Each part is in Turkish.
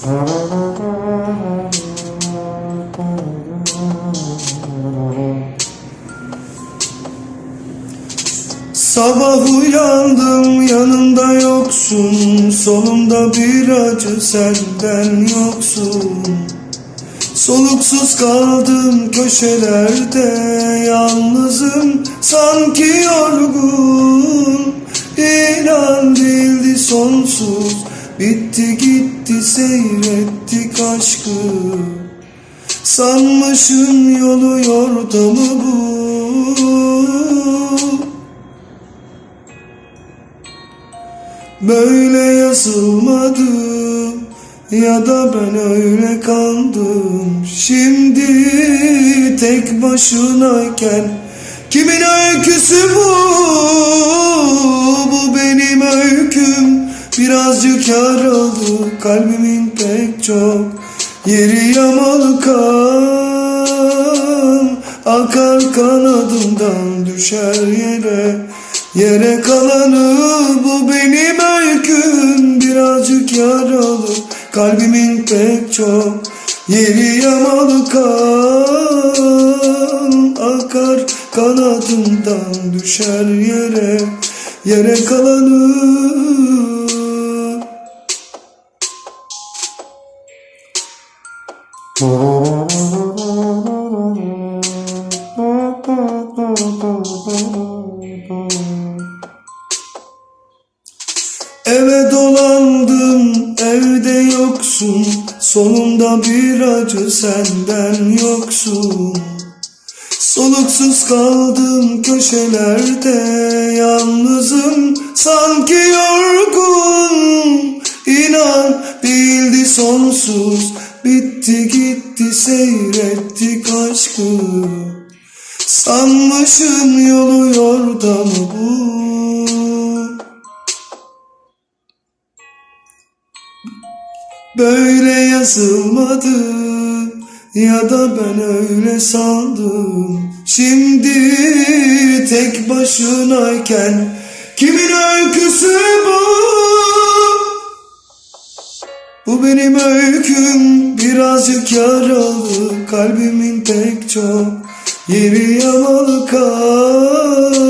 Sabah uyandım yanımda yoksun. Solumda bir acı senden yoksun. Soluksuz kaldım köşelerde Yalnızım. Sanki yorgun İnan değildi sonsuz Bitti gitti seyrettik aşkı. Sanmışım yolu yordamı bu. Böyle yazılmadı ya da ben öyle kandım. Şimdi tek başınayken Kimin öyküsü bu? Bu benim öyküm Birazcık yaralı kalbimin pek çok Yeri yamalı kan. Akar kanadımdan düşer yere Yere kalanı bu benim öyküm. Birazcık yaralı kalbimin pek çok Yeri yamalı kan. Akar kanadımdan düşer yere Yere kalanı Eve dolandım evde yoksun. Solumda bir acı senden yoksun. Soluksuz kaldım köşelerde Yalnızım. Sanki yorgun İnan sonsuz. Bitti gitti seyrettik aşkı. Sanmışım yolu yordamı bu Böyle yazılmadı ya da ben öyle sandım. Şimdi tek başınayken kimin öyküsü? Bu yaralı kalbimin pek çok Yeri yamalı kan.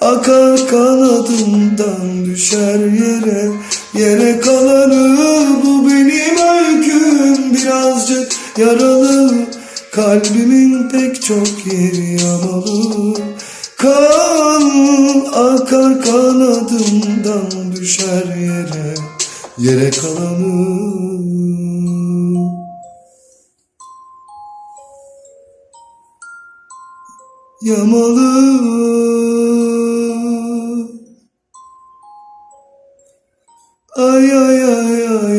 Akar kanadımdan düşer yere Yere kalanı bu benim öyküm. Birazcık yaralı Kalbimin pek çok yeri yamalı Kan. Akar kanadımdan düşer yere Yere kalanı Yamalı. Ay ay ay ay